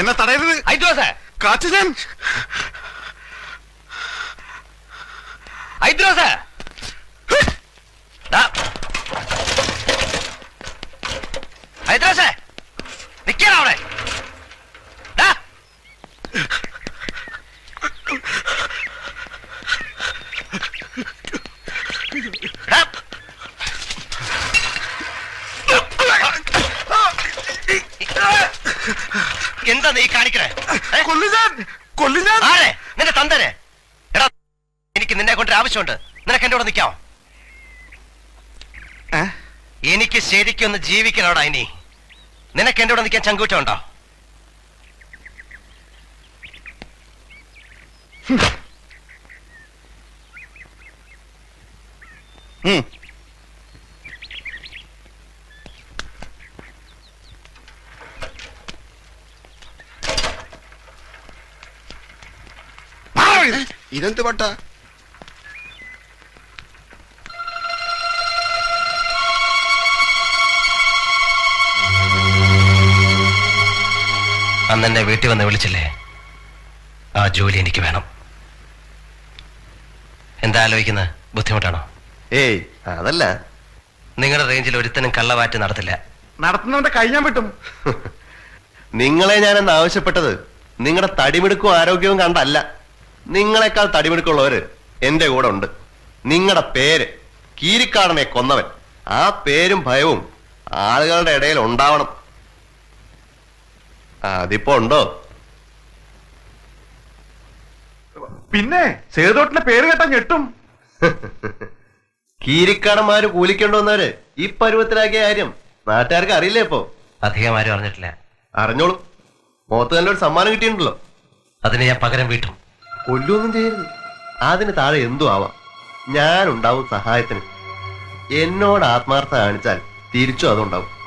എന്നെ തടയരുത്. ഐദ്രോസേ കാച്ചു ഞാൻ. ഐദ്രോസേ സാർ. ഐദ്രോസേ നിക്കണ അവിടെ ദാ. എടാ. എന്താ നീ കാണിക്കണേ ഏ? കൊല്ലു ഞാൻ കൊല്ലു ഞാൻ ആരെ നിന്റെ എടാ എനിക്ക് നിന്നെ കൊണ്ട് ആവശ്യമുണ്ട്. നിനക്ക് എന്റെ കൂടെ നിൽക്കാമോ? എനിക്ക് ശരിക്കും ഒന്ന് ജീവിക്കണോടാ ഇനി. നിനക്ക് എന്റെ കൂടെ നിൽക്കാൻ ചങ്കൂറ്റമുണ്ടോ? ഉം. ഇതെന്ത് പട്ട? അന്ന് എന്നെ വീട്ടിൽ വന്ന് വിളിച്ചില്ലേ? ആ ജോലി എനിക്ക് വേണം. എന്താ ആലോചിക്കുന്നത് ബുദ്ധിമുട്ടാണോ? ഏയ് അതല്ല. നിങ്ങളുടെ റേഞ്ചിൽ ഒരുത്തനും കള്ളവാറ്റ് നടത്തില്ല. നടത്തുന്നവന്റെ കൈ ഞാൻ വിട്ടും. നിങ്ങളെ ഞാനെന്ന് ആവശ്യപ്പെട്ടത് നിങ്ങളുടെ തടിമിടുക്കും ആരോഗ്യവും കണ്ടല്ല. നിങ്ങളെക്കാൾ തടിമിടുക്കുള്ളവര് എന്റെ കൂടെ ഉണ്ട്. നിങ്ങളുടെ പേര് കീരിക്കാടനെ കൊന്നവൻ. ആ പേരും ഭയവും ആളുകളുടെ ഇടയിൽ ഉണ്ടാവണം. അതിപ്പോ ഉണ്ടോ? പിന്നെ സേതോട്ടിന്റെ പേര് കേട്ടാ ഞെട്ടും. കീരിക്കാടന്മാര് കൂലിക്കൊണ്ടുവന്നവര് ഈ പരുവത്തിലാക്കിയ കാര്യം നാട്ടുകാർക്ക് അറിയില്ലേ ഇപ്പോ? അധികം ആരും അറിഞ്ഞിട്ടില്ല. അറിഞ്ഞോളൂ. മുഖത്ത് നല്ലൊരു സമ്മാനം കിട്ടിയിട്ടുണ്ടല്ലോ. അതിന് ഞാൻ പകരം വീട്ടും. കൊല്ലൊന്നും ചെയ്യരുത്. അതിന് താഴെ എന്തു ആവാം? ഞാൻ ഉണ്ടാവും സഹായത്തിന്. എന്നോട് ആത്മാർത്ഥ കാണിച്ചാൽ തിരിച്ചു അതുണ്ടാവും.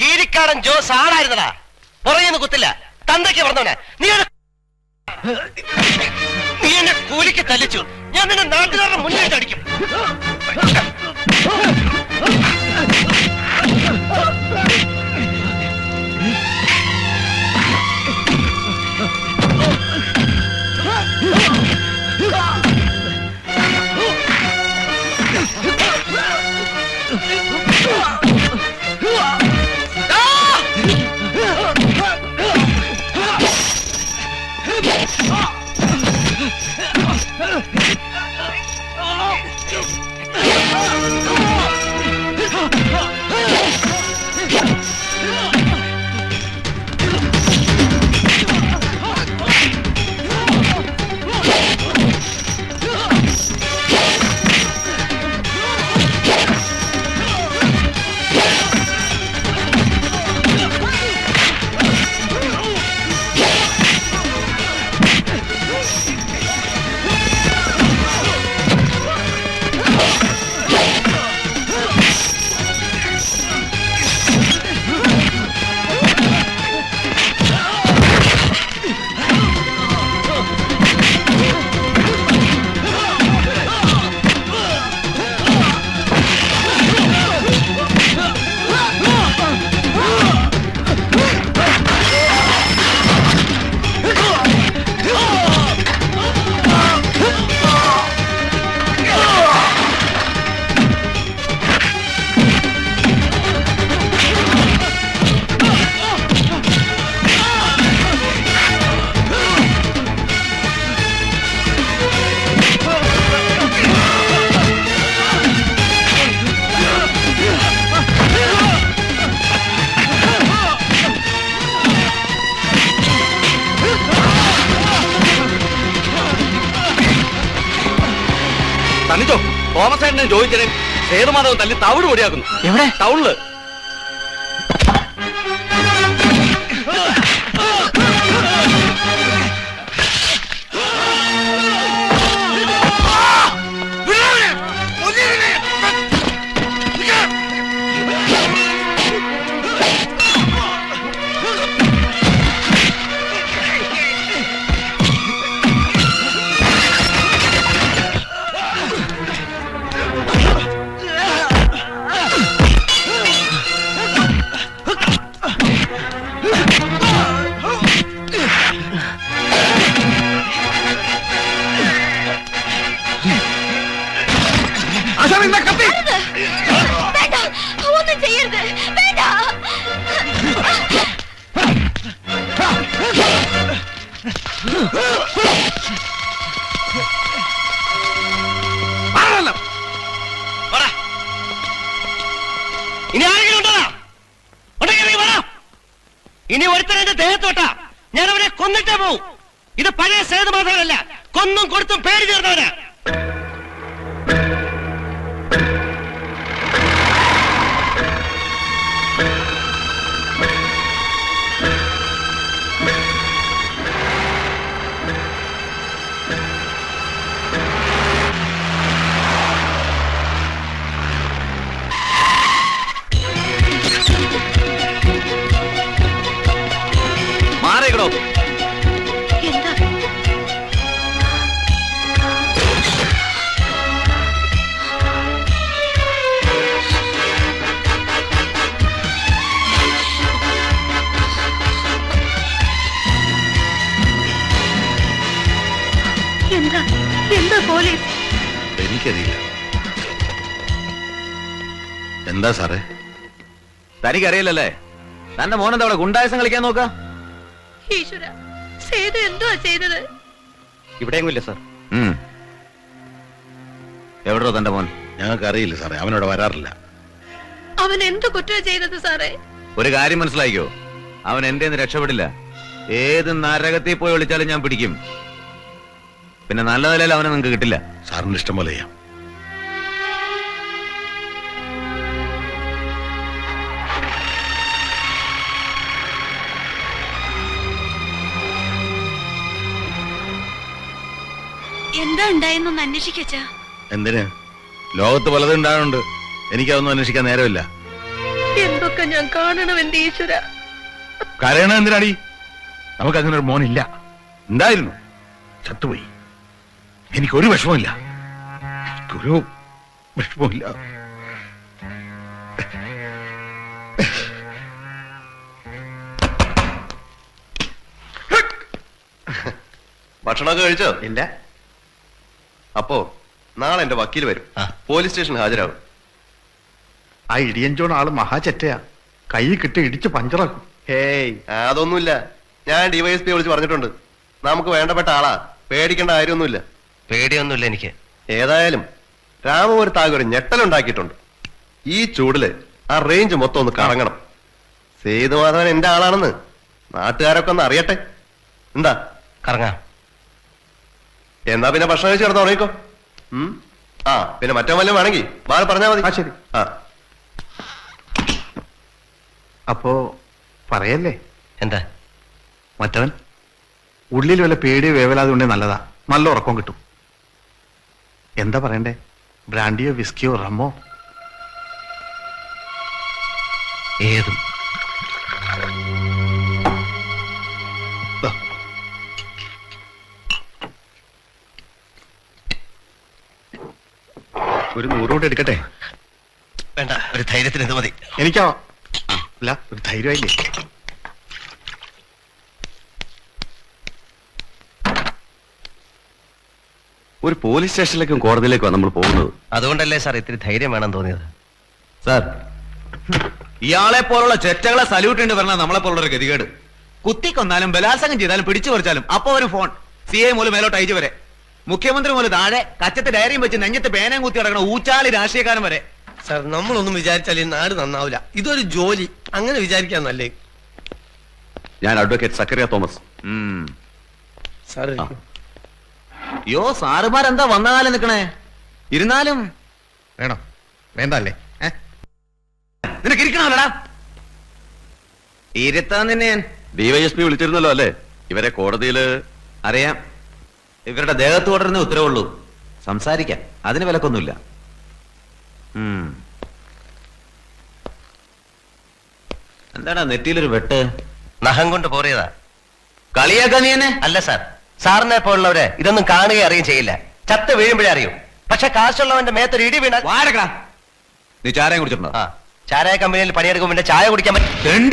കീരിക്കാടൻ ജോസ് ആളായിരുന്നടാ. പുറയുന്ന കുത്തില്ല. തന്തയ്ക്ക് പറഞ്ഞവനെ. നീ നീ എന്നെ കൂലിക്ക് തല്ലിച്ചു. ഞാൻ നിന്നെ നാട്ടുകാരുടെ മുന്നിൽ അടിക്കും തന്നിച്ചോ തോമസ് ഏട്ടനെ ചോദിച്ചതിന് സേതുമാധവൻ തല്ലി തവിട് പൊടിയാക്കുന്നു. എവിടെ? ടൗണിൽ. ഇനി ആരെങ്കിലും ഉണ്ടോ? ഉണ്ടെങ്കിൽ ഇറങ്ങി ഇനി ഒരുത്തൻ എന്റെ ദേഹത്തോട്ടാ ഞാൻ അവനെ കൊന്നിട്ടേ പോവും. ഇത് പഴയ സേതു മാത്രമല്ല കൊന്നും കൊടുത്തും പേര് തീർന്നവനാ. എന്താ സാറേ? തനിക്കറിയില്ലല്ലേ? തന്റെ മോനെ അവിടെ ഗുണ്ടായസം കളിക്കാൻ നോക്ക? ഈശ്വര സേതു എന്തുവാ ചെയ്തത്? ഇവിടെയെങ്കിലും ഇല്ല സാർ. എവിടോ തന്റെ മോൻ? ഞങ്ങൾക്ക് അറിയില്ല സാറേ. അവനോട് വരാറില്ല. അവൻ എന്ത് കുറ്റ ചെയ്തത് സാറേ? ഒരു കാര്യം മനസ്സിലാക്കിയോ അവൻ എന്റെ രക്ഷപ്പെടില്ല. ഏത് നരകത്തിൽ പോയി വിളിച്ചാലും ഞാൻ പിടിക്കും. പിന്നെ നല്ല നിലയിൽ അവനെ നിങ്ങൾക്ക് കിട്ടില്ല. സാറിന് ഇഷ്ടം പോലെ ചെയ്യാം. എന്താ ഉണ്ടായെന്നൊന്ന് അന്വേഷിക്കച്ച എന്തിന്? ലോകത്ത് പലതും ഉണ്ടാകുന്നുണ്ട് എനിക്കതൊന്നും അന്വേഷിക്കാൻ നേരമില്ല. എന്തൊക്കെ ഞാൻ കാണണം എന്റെ ഈശ്വര? കരയണ എന്തിനാടി? നമുക്ക് അങ്ങനെ ഒരു മോനില്ല. ഉണ്ടായിരുന്നു ചത്തുപോയി. എനിക്കൊരു വിഷമമില്ല എനിക്കൊരു വിഷമമില്ല ഭക്ഷണമൊക്കെ കഴിച്ചോ? ഇല്ല. അപ്പോ നാളെ എന്റെ വക്കീൽ വരും. പോലീസ് സ്റ്റേഷൻ ഹാജരാകും. ആ ഇടിയഞ്ചോൺ ആൾ മഹാചെറ്റയാ. കൈ കിട്ടി ഇടിച്ച് പഞ്ചറാക്കും. ഹേയ് അതൊന്നുമില്ല. ഞാൻ ഡിവൈഎസ്പി വിളിച്ച് പറഞ്ഞിട്ടുണ്ട്. നമുക്ക് വേണ്ടപ്പെട്ട ആളാ. പേടിക്കേണ്ട കാര്യമൊന്നുമില്ല. പേടിയൊന്നുമില്ല എനിക്ക്. ഏതായാലും രാമപുരത്താകെ ഒരു ഞെട്ടലുണ്ടാക്കിയിട്ടുണ്ട്. ഈ ചൂടിൽ ആ റേഞ്ച് മൊത്തം ഒന്ന് കറങ്ങണം. സേതുമാധവൻ എന്റെ ആളാണെന്ന് നാട്ടുകാരൊക്കെ ഒന്ന് അറിയട്ടെ. എന്താ? കറങ്ങാം. എന്നാ പിന്നെ ഭക്ഷണം കഴിച്ച് കിടന്ന് ഉറങ്ങിക്കോ. ഉം? ആ പിന്നെ മറ്റോ വല്ലതും വേണമെങ്കിൽ മാറി പറഞ്ഞാൽ മതി. ആ, ശരി. ആ. അപ്പോ പറയല്ലേ? എന്താ? മറ്റവൻ ഉള്ളിൽ വല്ല പേടി വേവലാതെ ഉണ്ടേ നല്ലതാ. നല്ല ഉറക്കം കിട്ടും. എന്താ പറയണ്ടേ? ബ്രാൻഡിയോ വിസ്കിയോ റമ്മോ? ഏതും. ഒരു നൂറുകൂടെ എടുക്കട്ടെ? വേണ്ട ഒരു ധൈര്യത്തിന് ഇത് മതി. എനിക്കോ? അല്ല ഒരു ധൈര്യമായില്ലേ? ഒരു പോലീസ് സ്റ്റേഷനിലേക്കും കോടതിയിലേക്കും നമ്മൾ പോകുന്നത്. അതുകൊണ്ടല്ലേ സാർ ഇത്തിരി ധൈര്യം വേണം തോന്നിയത്? സാർ ഇയാളെ പോലുള്ള ചെറ്റകളെ സല്യൂട്ട് ഉണ്ട് പറഞ്ഞാൽ നമ്മളെ പോലുള്ള ഒരു ഗതികേട്. കുത്തിക്കൊന്നാലും ബലാത്സംഗം ചെയ്താലും പിടിച്ചു പറിച്ചാലും അപ്പൊ ഒരു ഫോൺ. സി ഐ മൂലം മേലോട്ട് അയച്ചു വരെ. മുഖ്യമന്ത്രി മൂലം താഴെ കച്ചത്തെ ഡയറിയും വെച്ച് നെഞ്ഞത്ത് പേനയും കുത്തി കിടക്കണ ഊച്ചാളി രാഷ്ട്രീയക്കാരൻ വരെ. സാർ നമ്മളൊന്നും വിചാരിച്ചാൽ ഈ നാട് നന്നാവില്ല ഇതൊരു ജോലി. അങ്ങനെ വിചാരിക്കാൻ നല്ലേ ഞാൻ അഡ്വക്കേറ്റ് സക്കറിയ തോമസ്. സാർ യോ സാറുമാരെന്താ വന്ന കാലം നിക്കണേ ഇരുന്നാലും. വേണോ? വേണ്ടല്ലേ നിനക്ക് ഇരിക്കണമല്ലടാ. ഇരുത്താൻ നിന്നെ ഞാൻ. ഡിവൈഎസ്പി വിളിച്ചിരുന്നല്ലോ അല്ലേ? ഇവരെ കോടതിയിൽ അറിയാം. ഇവരുടെ ദേഹത്ത് ഓടരുന്നേ ഉത്തരവുള്ളൂ. സംസാരിക്കാം അതിന് വിലക്കൊന്നുമില്ല. എന്താടാ നെറ്റിയിലൊരു വെട്ട്? നഖം കൊണ്ട് പോറിയതാ. കളിയാക്കാ നീ എന്നെ? അല്ല സാർ. സാറിനെ പോലുള്ളവര് ഇതൊന്നും കാണുകയും അറിയുകയും ചെയ്യില്ല. ചത്ത് വീഴുമ്പോഴേ അറിയൂ. പക്ഷെ കാശുള്ളവന്റെ മേത്തൊരു ഇടി വീണാൽ വാരക്കടാ നീ ചാരായം കുടിച്ചിട്ടുണ്ടോ? ആ. ചാരായ കമ്പനിയിൽ പണിയെടുക്കുമ്പോ പിന്നെ ചായ കുടിക്കാൻ പറ്റും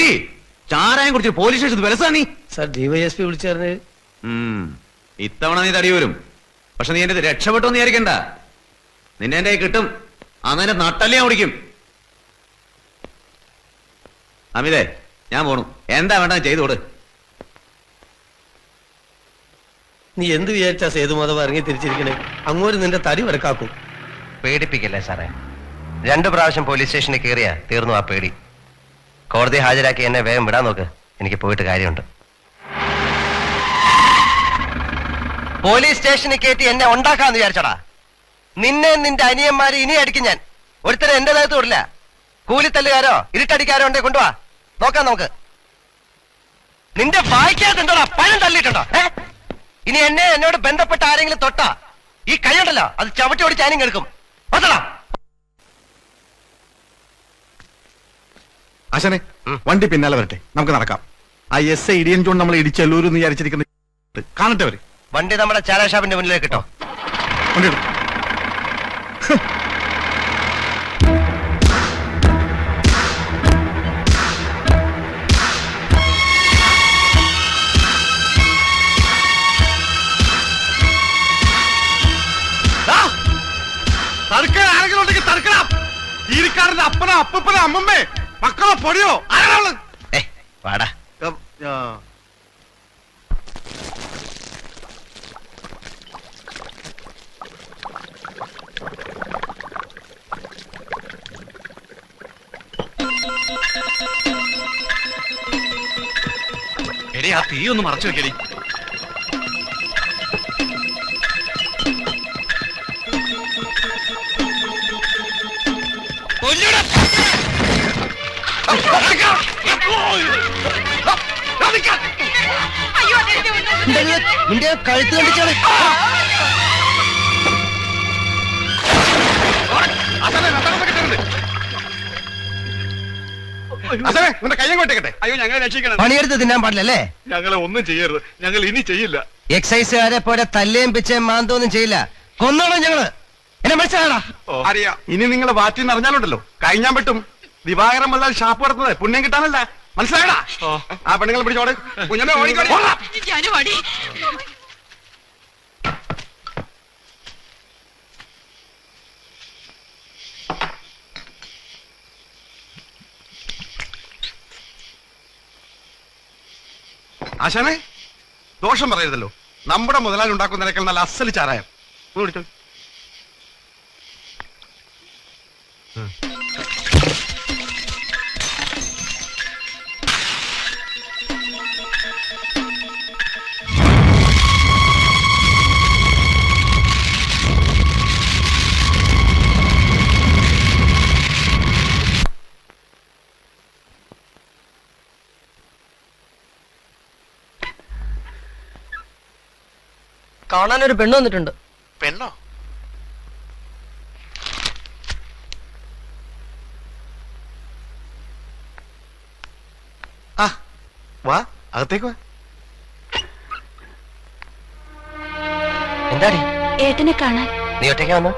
ചാരായം കുടിച്ചു പോലീസ് സ്റ്റേഷൻ വിലസാ നീ. സാർ ഡിവൈഎസ്പി വിളിച്ചു. ഇത്തവണ നീ തടി വരും പക്ഷെ നീ എന്റെ രക്ഷപ്പെട്ടു വിചാരിക്കണ്ട. നിന്നെ എന്റെ കിട്ടും. അന്ന് എന്റെ നട്ടല്ലേ ഓടിക്കും അമിതേ ഞാൻ പോണു. എന്താ വേണ്ട ചെയ്തോട് നീ എന്ത് വിചാരിച്ചാ സേതുമാധവ ഇറങ്ങി തിരിച്ചിരിക്കണേ? അങ്ങോട്ട് നിന്റെ തടി വരക്കാക്കും പേടിപ്പിക്കല്ലേ സാറേ? രണ്ടു പ്രാവശ്യം പോലീസ് സ്റ്റേഷനിൽ കയറിയാ തീർന്നു ആ പേടി. കോടതി ഹാജരാക്കി എന്നെ വേഗം വിടാൻ നോക്ക്. എനിക്ക് പോയിട്ട് കാര്യമുണ്ട്. പോലീസ് സ്റ്റേഷനിൽ കയറ്റി എന്നെ ഉണ്ടാക്കാന്ന് വിചാരിച്ചടാ. നിന്നെ നിന്റെ അനിയന്മാര് ഇനി അടിക്കും ഞാൻ. ഒരുത്തരം എന്റെ ദേഹത്ത് വിടില്ല. കൂലിത്തല്ലുകാരോ ഇരുട്ടടിക്കാരോ ഉണ്ടെ കൊണ്ടുവാ. നോക്കാം നമുക്ക്. നിന്റെ വായിക്കാത്തുണ്ടോടാ പഴം തള്ളിയിട്ടുണ്ടോ? ഇനി എന്നെ എന്നോട് ബന്ധപ്പെട്ട ആരെങ്കിലും തൊട്ടാ. ഈ കൈയുണ്ടല്ലോ അത് ചവിട്ടി ഓടിച്ച് ആരും കേൾക്കും. ആശാനെ വണ്ടി പിന്നാലെ വരട്ടെ. നമുക്ക് നടക്കാം. ആ എസ് ഐ ഇടിയൻ ജോൺ നമ്മൾ ഇടിച്ചല്ലൂരെന്ന് വിചാരിച്ചിരിക്കുന്ന കാണട്ടെ അവർ. വണ്ടി നമ്മുടെ ചാരാ ഷാപ്പിന്റെ മുന്നിലേക്ക് കിട്ടോ വണ്ടി അപ്പന അപ്പനോ അമ്മമ്മേ മക്കളോ പൊടിയോ? ആരാൾ ഏ വാടാ. എടി ആ തീ ഒന്ന് മറച്ചു വെക്കടി നിന്റെ കഴുത്ത് കണ്ടിച്ചാണ് അസമേ നിന്റെ കയ്യം കൊട്ടേക്കട്ടെ അയ്യോ ഞങ്ങളെ രക്ഷിക്കണം. പണിയെടുത്ത് തിന്നാൻ പാടില്ലല്ലേ? ഞങ്ങളെ ഒന്നും ചെയ്യരുത്. ഞങ്ങൾ ഇനി ചെയ്യില്ല. എക്സൈസുകാരെ പോലെ തല്ലേം പിച്ചേം മാന്തോന്നും ചെയ്യില്ല. കൊന്നോളാം ഞങ്ങൾ. എന്നെ മനസ്സിലാടാ അറിയാം. ഇനി നിങ്ങൾ വാറ്റി നിറഞ്ഞാലുണ്ടല്ലോ കഴിഞ്ഞാൻ പറ്റും. ദിവാകരം വന്നാൽ ഷാപ്പ് നടത്തുന്നത്. പുണ്യം കിട്ടാനല്ല. മനസ്സിലായടാ? ആ പെണ്ണുങ്ങൾ പിടിച്ചോടെ. കുഞ്ഞമ്മ ഓടിക്കോടി. ആശാനെ ദോഷം പറയരുതല്ലോ നമ്മുടെ മുതലാളി ഉണ്ടാക്കുന്നതിനേക്കാൾ നല്ല അസൽ ചാരായം കുടിച്ചോ. കാണാൻ ഒരു പെണ്ണ് വന്നിട്ടുണ്ട്. പെണ്ണോ? ആ വാ അകത്തേക്ക് വാ. എന്താടി? ഏട്ടനെ കാണാൻ. നീ ഒറ്റയ്ക്ക് വന്നു?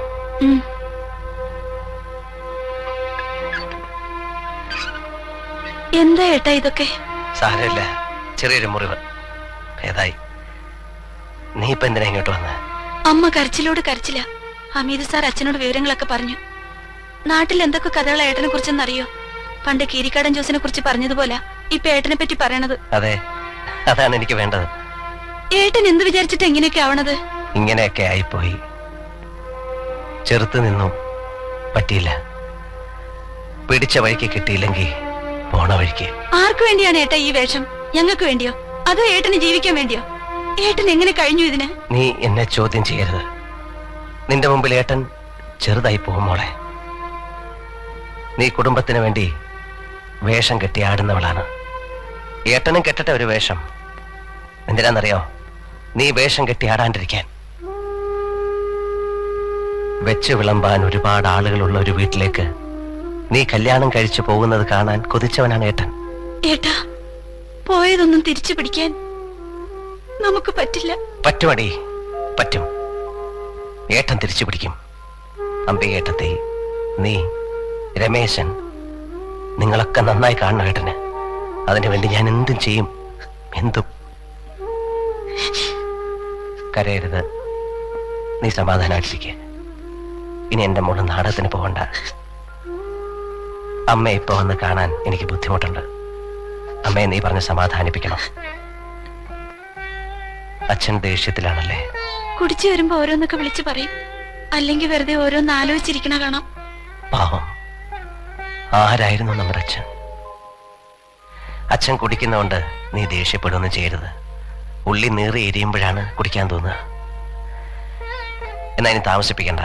എന്താ ഏട്ടാ ഇതൊക്കെ? സാരമില്ല. ചെറിയൊരു മുറിവ്. ഏതായി? നീ ഇപ്പൊ എന്തിനാ ഇങ്ങോട്ട് വന്ന? അമ്മ കരച്ചിലോട് കരച്ചില്ല അമീത് സാർ അച്ഛനോട് വിവരങ്ങളൊക്കെ പറഞ്ഞു. നാട്ടിൽ എന്തൊക്കെ കഥകൾ ഏട്ടനെ കുറിച്ചെന്നറിയോ? പണ്ട് കീരിക്കാടൻ ജോസിനെ കുറിച്ച് പറഞ്ഞതുപോലെ. ഇപ്പൊ ഏട്ടനെ പറ്റി പറയണത്. അതെ അതാണ് എനിക്ക് വേണ്ടത്. ഏട്ടൻ എന്ത് വിചാരിച്ചിട്ട് എങ്ങനെയൊക്കെ ആവണത്? ഇങ്ങനെയൊക്കെ ആയിപ്പോയി. ചെറുത്ത് നിന്നു പറ്റിയില്ല. പിടിച്ച വഴിക്ക് കിട്ടിയില്ലെങ്കിൽ പോണ വഴിക്ക്. ആർക്കു വേണ്ടിയാണ് ഏട്ടാ ഈ വേഷം? ഞങ്ങൾക്ക് വേണ്ടിയോ? അതോ ഏട്ടന് ജീവിക്കാൻ വേണ്ടിയോ? ഏട്ടൻ എങ്ങനെ കഴിഞ്ഞു ഇതിന്? നീ എന്നെ ചോദ്യം ചെയ്യരുത്. നിന്റെ മുമ്പിൽ ഏട്ടൻ ചെറുതായി പോകും മോളെ. നീ കുടുംബത്തിന് വേണ്ടി വേഷം കെട്ടി ആടുന്നവളാണ്. ഏട്ടനും കെട്ടട്ടെ ഒരു വേഷം. എന്തിനാന്നറിയോ? നീ വേഷം കെട്ടി ആടാണ്ടിരിക്കാൻ. വെച്ച് വിളമ്പാൻ ഒരുപാട് ആളുകളുള്ള ഒരു വീട്ടിലേക്ക് നീ കല്യാണം കഴിച്ചു പോകുന്നത് കാണാൻ കൊതിച്ചവനാണ് ഏട്ടൻ. ഏട്ടാ പോയതൊന്നും തിരിച്ചു പിടിക്കാൻ നമുക്ക് പറ്റില്ല. പറ്റുമടി പറ്റും. ഏട്ടൻ തിരിച്ചു പിടിക്കും. അമ്പികേട്ടത്തെ നീ രമേശൻ നിങ്ങളൊക്കെ നന്നായി കാണണം ഏട്ടന്. അതിനു വേണ്ടി ഞാൻ എന്തും ചെയ്യും. എന്തും. കരയരുത്. നീ സമാധാനായിട്ടിരിക്കുക ഇനി എന്റെ മോൾ നാടകത്തിന് പോകണ്ട അമ്മ ഇപ്പൊ വന്ന് കാണാൻ എനിക്ക് ബുദ്ധിമുട്ടുണ്ട്. അമ്മയെ നീ പറഞ്ഞ് സമാധാനിപ്പിക്കണം. അച്ഛൻ ദേഷ്യത്തിലാണല്ലേ? കുടിച്ചു വരുമ്പോ ഓരോന്നൊക്കെ വിളിച്ചു പറയും. അല്ലെങ്കിൽ വെറുതെ ഓരോന്ന് ആലോചിച്ചിരിക്കണ കാണാം. പാവം. ആരായിരുന്നു നമ്മുടെ അച്ഛൻ? അച്ഛൻ കുടിക്കുന്നതുകൊണ്ട് നീ ദേഷ്യപ്പെടുകയൊന്നും ചെയ്യരുത്. ഉള്ളി നീറി എരിയുമ്പോഴാണ് കുടിക്കാൻ തോന്നുക. എന്നാ ഇനി താമസിപ്പിക്കണ്ട.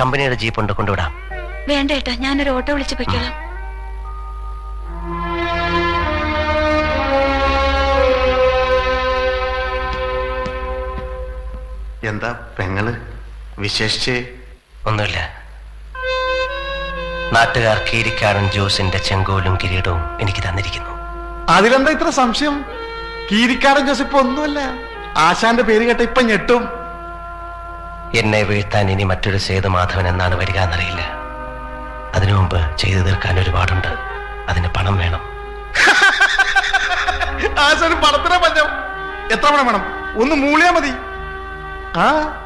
കമ്പനിയുടെ ജീപ്പ് ഉണ്ട് കൊണ്ടുവിടാം. വേണ്ട ഏട്ടാ ഞാനൊരു ഓട്ടോ വിളിച്ചു പൊയ്ക്കോളാം. പെങ്ങൾ വിശേഷിച്ച് ഒന്നുമില്ല. നാട്ടുകാർ കീരിക്കാടൻ ജോസിന്റെ ചെങ്കോലും കിരീടവും എനിക്ക് തന്നിരിക്കുന്നു. അതിലെന്താ ഇത്ര സംശയം? കീരിക്കാടൻ ജോസ് ഇപ്പൊ ഒന്നുമല്ല. ആശാന്റെ പേര് കേട്ട ഇപ്പൊ ഞെട്ടും. എന്നെ വീഴ്ത്താൻ ഇനി മറ്റൊരു സേതുമാധവൻ എന്നാണ് വരിക എന്നറിയില്ല. അതിനു മുമ്പ് ചെയ്തു തീർക്കാൻ ഒരുപാടുണ്ട്. അതിന് പണം വേണം. ആശാന് പണത്തിനെ പഞ്ഞം എത്ര പണം വേണം? ഒന്ന് മൂളിയാ മതി. ആ?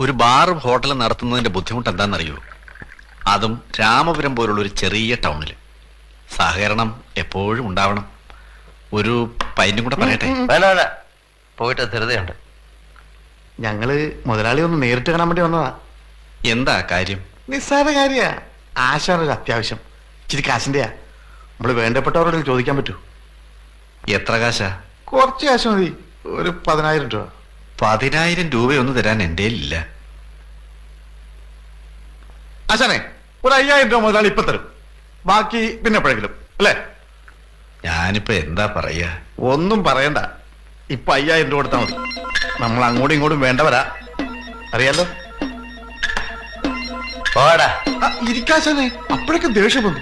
ഒരു ബാർ ഹോട്ടൽ നടത്തുന്നതിന്റെ ബുദ്ധിമുട്ട് എന്താണെന്നറിയോ? അതും രാമപുരം പോലുള്ള ഒരു ചെറിയ ടൗണിൽ. സഹകരണം എപ്പോഴും ഉണ്ടാവണം. ഒരു പൈനും കൂടെ പറയട്ടെ? വേണ്ട വേണ്ട. പോയിട്ട് ധൃതയുണ്ട്. ഞങ്ങൾ മുതലാളി ഒന്ന് നേരിട്ട് കാണാൻ വേണ്ടി വന്നതാ. എന്താ കാര്യം? നിസ്സാര കാര്യ. ആശാനൊരു അത്യാവശ്യം. ഇച്ചിരി കാശിന്റെയാ. നമ്മൾ വേണ്ടപ്പെട്ടവരോട് ചോദിക്കാൻ പറ്റൂ. എത്ര കാശാ? കുറച്ച് കാശ് മതി. ഒരു പതിനായിരം രൂപ. പതിനായിരം രൂപയൊന്നും തരാൻ എന്റെ ഇല്ല. അച്ഛനെ ഒരു അയ്യായിരം രൂപ മുതലാളി ഇപ്പൊ തരും. ബാക്കി പിന്നെ എപ്പോഴെങ്കിലും അല്ലേ? ഞാനിപ്പോ എന്താ പറയാ? ഒന്നും പറയണ്ട. ഇപ്പൊ അയ്യായിരം രൂപ കൊടുത്താൽ മതി. നമ്മൾ അങ്ങോട്ടും ഇങ്ങോട്ടും വേണ്ടവരാ. അറിയാലോ? ഇരിക്കാശാനെ അപ്പോഴൊക്കെ ദേഷ്യം വന്നു.